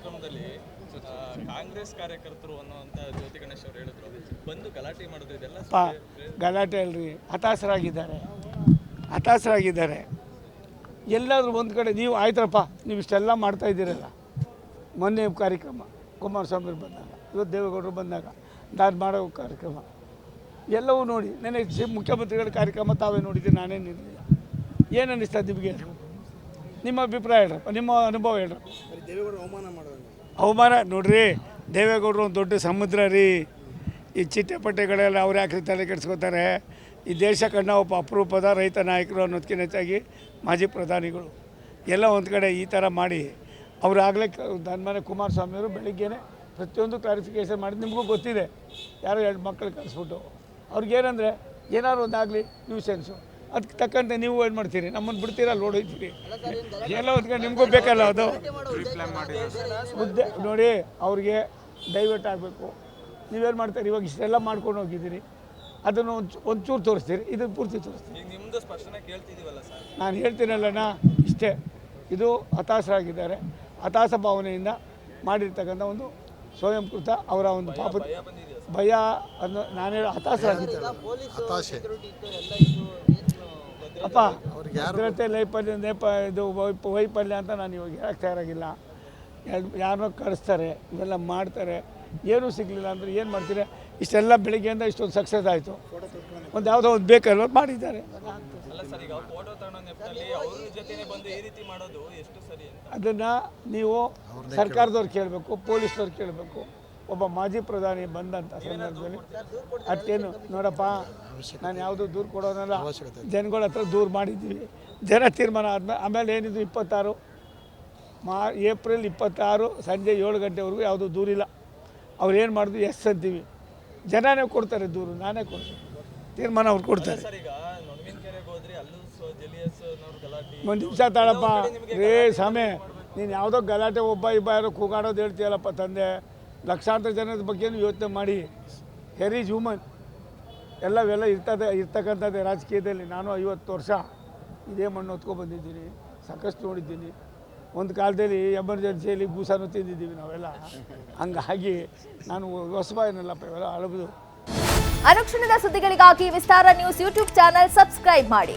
ಕಾರ್ಯಕ್ರಮದಲ್ಲಿ ಕಾಂಗ್ರೆಸ್ ಕಾರ್ಯಕರ್ತರು ಅನ್ನುವಂತ ಜ್ಯೋತಿ ಗಣೇಶ್ ಅವರು ಹೇಳಿದ್ರು. ಬಂದು ಗಲಾಟೆ ಮಾಡಿದ್ರು. ಇದೆಲ್ಲ ಗಲಾಟೆ ಅಲ್ರಿ ಹತಾಶರಾಗಿದ್ದಾರೆ. ಹತಾಶರಾಗಿದ್ದಾರೆ. ಎಲ್ಲಾದರೂ ಒಂದು ಕಡೆ ನೀವು ಆಯ್ತರಪ್ಪ ನೀವು ಇಷ್ಟೆಲ್ಲ ಮಾಡ್ತಾ ಇದ್ದೀರಲ್ಲ. ಮೊನ್ನೆ ಕಾರ್ಯಕ್ರಮ ಕುಮಾರಸ್ವಾಮಿ ಬಂದಾಗ ಇವತ್ತು ದೇವೇಗೌಡರು ಬಂದಾಗ ನಾನು ಮಾಡೋ ಕಾರ್ಯಕ್ರಮ. ಎಲ್ಲವೂ ನೋಡಿ ನನಗೆ ಸಿ ಮುಖ್ಯಮಂತ್ರಿಗಳ ಕಾರ್ಯಕ್ರಮ ತಾವೇ ನೋಡಿದ್ದೀನಿ ನಾನೇನು ಇರಲಿಲ್ಲ. ಏನು ಅನ್ನಿಸ್ತಾ ನಿಮಗೆ? ನಿಮ್ಮ ಅಭಿಪ್ರಾಯ ಹೇಳ್ರಪ್ಪ ನಿಮ್ಮ ಅನುಭವ ಹೇಳ್ರಪ್ಪ. ಅವಮಾನ ನೋಡ್ರಿ, ದೇವೇಗೌಡರು ಒಂದು ದೊಡ್ಡ ಸಮುದ್ರ ರೀ. ಈ ಚಿಟ್ಟೆ ಪಟ್ಟೆಗಳೆಲ್ಲ ಅವ್ರು ಯಾಕೆ ತಲೆ ಕೆಡಿಸ್ಕೋತಾರೆ? ಈ ದೇಶ ಕಂಡ ಒಬ್ಬ ಅಪರೂಪದ ರೈತ ನಾಯಕರು ಅನ್ನೋದಕ್ಕಿಂತ ಹೆಚ್ಚಾಗಿ ಮಾಜಿ ಪ್ರಧಾನಿಗಳು. ಎಲ್ಲ ಒಂದು ಕಡೆ ಈ ಥರ ಮಾಡಿ, ಅವರು ಆಗಲೇ ಮನೆ ಕುಮಾರಸ್ವಾಮಿಯವರು ಬೆಳಿಗ್ಗೆನೆ ಪ್ರತಿಯೊಂದು ಕ್ಲಾರಿಫಿಕೇಷನ್ ಮಾಡಿ, ನಿಮಗೂ ಗೊತ್ತಿದೆ. ಯಾರೋ ಎರಡು ಮಕ್ಕಳು ಕಳಿಸ್ಬಿಟ್ಟು. ಅವ್ರಿಗೇನಂದರೆ ಏನಾದ್ರು ಒಂದಾಗಲಿ ನ್ಯೂಸೆನ್ಸು ಅದಕ್ಕೆ ತಕ್ಕಂತೆ ನೀವು ಏನು ಮಾಡ್ತೀರಿ? ನಮ್ಮನ್ನು ಬಿಡ್ತೀರಾ? ನೋಡೋಯ್ತೀರಿ ಎಲ್ಲ ಹೊತ್ಕೊಂಡು ಕಡೆ ನಿಮಗೂ ಬೇಕಲ್ಲ ಅದು? ಮುದ್ದೆ ನೋಡಿ ಅವ್ರಿಗೆ ಡೈವರ್ಟ್ ಆಗಬೇಕು. ನೀವೇನು ಮಾಡ್ತೀರಿ? ಇವಾಗ ಇಷ್ಟೆಲ್ಲ ಮಾಡ್ಕೊಂಡು ಹೋಗಿದ್ದೀರಿ. ಅದನ್ನು ಒಂದು ಒಂಚೂರು ತೋರಿಸ್ತೀರಿ. ಇದನ್ನು ಪೂರ್ತಿ ತೋರಿಸ್ತೀರಿ ನಿಮ್ಮದು ನಿಮ್ದು ಸ್ಪಷ್ಟನೆ ಕೇಳ್ತಿದೀವಲ್ಲ ಸರ್? ನಾನು ಹೇಳ್ತೀನಲ್ಲಣ್ಣ ಇಷ್ಟೇ. ಇದು ಹತಾಶರಾಗಿದ್ದಾರೆ. ಹತಾಶ ಭಾವನೆಯಿಂದ ಮಾಡಿರ್ತಕ್ಕಂಥ ಒಂದು ಸ್ವಯಂಕೃತ ಅವರ ಒಂದು ಪಾಪ ಭಯ ಅನ್ನೋ ನಾನು ಹೇಳೋ ಹತಾಶರಾಗಿದ್ದಾರೆ ಅಪ್ಪ ಭದ್ರತೆ ಲೈಫಲ್ಯ ನೇಪ ಇದು ವೈಪ- ವೈಫಲ್ಯ ಅಂತ ನಾನು ಇವಾಗ ಹೇಳಕ್ಕೆ ತಯಾರಾಗಿಲ್ಲ. ಯಾರನ್ನೋ ಕಳಿಸ್ತಾರೆ ಇವೆಲ್ಲ ಮಾಡ್ತಾರೆ. ಏನೂ ಸಿಗಲಿಲ್ಲ ಅಂದರೆ ಏನು ಮಾಡ್ತೀರಾ? ಇಷ್ಟೆಲ್ಲ ಬೆಳಿಗ್ಗೆಯಿಂದ ಇಷ್ಟೊಂದು ಸಕ್ಸಸ್ ಆಯಿತು. ಒಂದು ಯಾವುದೋ ಒಂದು ಬೇಕಲ್ವ ಮಾಡಿದ್ದಾರೆ. ಅಲ್ಲ ಸರ್ ಈಗ ಫೋಟೋ ತಗೊಳ್ಳೋ ನೆಪದಲ್ಲಿ ಅವ್ರ ಜೊತೆನೆ ಬಂದು ಈ ರೀತಿ ಮಾಡೋದು ಎಷ್ಟು ಸರಿ ಅಂತ? ಅದನ್ನು ನೀವು ಸರ್ಕಾರದವ್ರು ಕೇಳಬೇಕು ಪೊಲೀಸ್ನವ್ರು ಕೇಳಬೇಕು. ಒಬ್ಬ ಮಾಜಿ ಪ್ರಧಾನಿ ಬಂದಂತ ಸಂದರ್ಭದಲ್ಲಿ ಅದಕ್ಕೇನು ನೋಡಪ್ಪ ನಾನು ಯಾವುದು ದೂರು ಕೊಡೋದಲ್ಲ ಜನಗಳ ಹತ್ರ ದೂರು ಮಾಡಿದ್ದೀವಿ ಜನ ತೀರ್ಮಾನ ಆದ್ಮೇಲೆ ಆಮೇಲೆ ಏನಿದು ಇಪ್ಪತ್ತಾರು? ಮಾ ಏಪ್ರಿಲ್ ಇಪ್ಪತ್ತಾರು ಸಂಜೆ ಏಳು ಗಂಟೆವರೆಗೂ ಯಾವುದು ದೂರಿಲ್ಲ ಅವ್ರು ಏನು ಮಾಡಿದ್ರು ಎಸ್ ಅಂತೀವಿ. ಜನನೇ ಕೊಡ್ತಾರೆ ದೂರು ನಾನೇ ಕೊಡ್ತೀನಿ. ತೀರ್ಮಾನ ಅವ್ರು ಕೊಡ್ತಾರೆ. ಒಂದು ನಿಮಿಷ ತಾಳಪ್ಪ. ರೇ ಸ್ವಾಮಿ ನೀನು ಯಾವುದೋ ಗಲಾಟೆ ಒಬ್ಬ ಇಬ್ಬ ಯಾರೋ ಕೂಗಾಡೋದು ಹೇಳ್ತೀಯಲ್ಲಪ್ಪ ತಂದೆ. ಲಕ್ಷಾಂತರ ಜನದ ಬಗ್ಗೆನೂ ಯೋಚನೆ ಮಾಡಿ. ಹೆರ್ ಈಸ್ ಹ್ಯೂಮನ್ ಎಲ್ಲವೆಲ್ಲ ಇರ್ತದೆ, ಇರ್ತಕ್ಕಂಥದ್ದೇ ರಾಜಕೀಯದಲ್ಲಿ. ನಾನು ಐವತ್ತು ವರ್ಷ ಇದೇ ಮಣ್ಣು ಹೊತ್ಕೊ ಬಂದಿದ್ದೀನಿ, ಸಾಕಷ್ಟು ನೋಡಿದ್ದೀನಿ. ಒಂದು ಕಾಲದಲ್ಲಿ ಎಮರ್ಜೆನ್ಸಿಯಲ್ಲಿ ಭೂಸಾನು ತಿಂದಿದ್ದೀವಿ ನಾವೆಲ್ಲ. ಹಂಗಾಗಿ ನಾನು ಹೊಸಬಾಯಿನಲ್ಲಪ್ಪ ಇವೆಲ್ಲ ಹಳಬದು ಅನುಕ್ಷಣದ ಸುದ್ದಿಗಳಿಗಾಗಿ Vistara news YouTube channel subscribe ಮಾಡಿ.